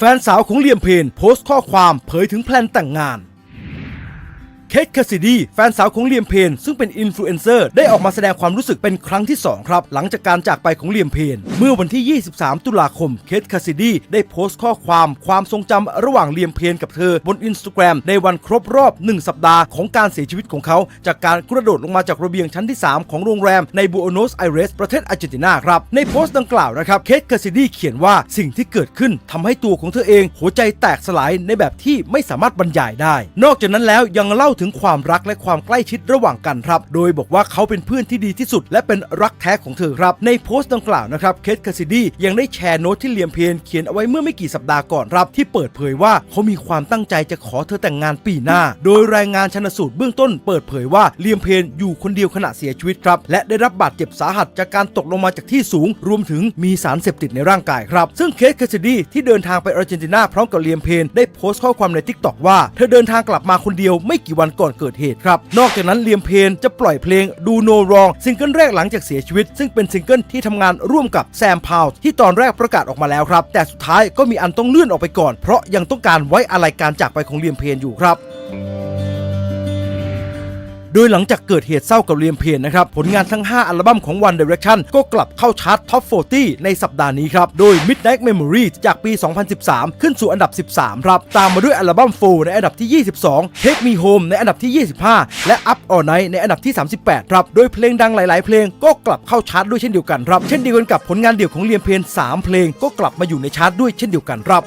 แฟนสาวของเลียมเพนโพสต์ข้อความเผยถึงแพลนแต่งงาน เคทคาซิดีแฟนสาวของเลียมเพนซึ่งเป็นอินฟลูเอนเซอร์ได้ออกมาแสดงความรู้สึกเป็นครั้งที่ 2 ครับ หลังจากการจากไปของเลียมเพน เมื่อวันที่ 23 ตุลาคมเคทคาซิดีได้โพสต์ข้อความความทรงจำระหว่างเลียมเพนกับเธอบนอินสตาแกรมในวันครบรอบ 1 สัปดาห์ของการเสียชีวิตของเขา จากการกระโดดลงมาจากระเบียงชั้นที่ 3 ของโรงแรมในบูโอโนสไอเรสประเทศอาร์เจนตินาครับในโพสต์ดังกล่าวนะครับเคทคาซิดีเขียนว่าสิ่งที่เกิดขึ้นทำให้ตัวของเธอเอง หัวใจแตกสลายในแบบที่ไม่สามารถบรรยายได้ นอกจากนั้นแล้วยังเล่าถึงความรักและความใกล้ชิดระหว่างกันครับ โดยบอกว่าเขาเป็นเพื่อนที่ดีที่สุด และเป็นรักแท้ของเธอครับ ในโพสต์ดังกล่าวนะครับ เคทคาซิดี้ยังได้แชร์โน้ตที่เลียมเพนเขียนเอาไว้เมื่อไม่กี่สัปดาห์ก่อนครับ ที่เปิดเผยว่าเขามีความตั้งใจจะขอเธอแต่งงานปีหน้า โดยรายงานชันสูตรเบื้องต้น เปิดเผยว่าเลียมเพนอยู่คนเดียวขณะเสียชีวิตครับ และได้รับบาดเจ็บสาหัสจากการตกลงมาจากที่สูง รวมถึงมีสารเสพติดในร่างกายครับ ซึ่งเคทคาซิดี้ที่เดินทางไปอาร์เจนตินาพร้อมกับเลียมเพนได้โพสต์ข้อความในทิกตอกว่าเธอเดินทางกลับมาคนเดียวไม่กี่วันก่อนเกิดเหตุครับ นอกจากนั้นเลียมเพนจะปล่อยเพลงดูโนรองซิงเกิลแรกหลังจากเสียชีวิต ซึ่งเป็นซิงเกิลที่ทำงานร่วมกับแซมพาวที่ตอนแรกประกาศออกมาแล้วครับ แต่สุดท้ายก็มีอันต้องเลื่อนออกไปก่อน เพราะยังต้องการไว้อะไรการจากไปของเลียมเพนอยู่ครับ โดยหลังจากเกิดเหตุเศร้ากับเลียมเพนนะครับ ผลงานทั้ง 5 อัลบั้มของ One Direction ก็กลับเข้าชาร์ตท็อป 40 ในสัปดาห์นี้ครับ โดย Midnight Memory จากปี 2013 ขึ้นสู่อันดับ 13 ครับ ตามมาด้วยอัลบั้ม4ในอันดับที่ 22 Take Me Home ในอันดับที่ 25 และ Up All Night ในอันดับที่ 38 ครับ โดยเพลงดังหลาย ๆ เพลงก็กลับเข้าชาร์ตด้วยเช่นเดียวกันครับ เช่นเดียวกันกับผลงานเดี่ยวของเลียมเพน3 เพลงก็กลับมาอยู่ในชาร์ตด้วยเช่นเดียวกันครับ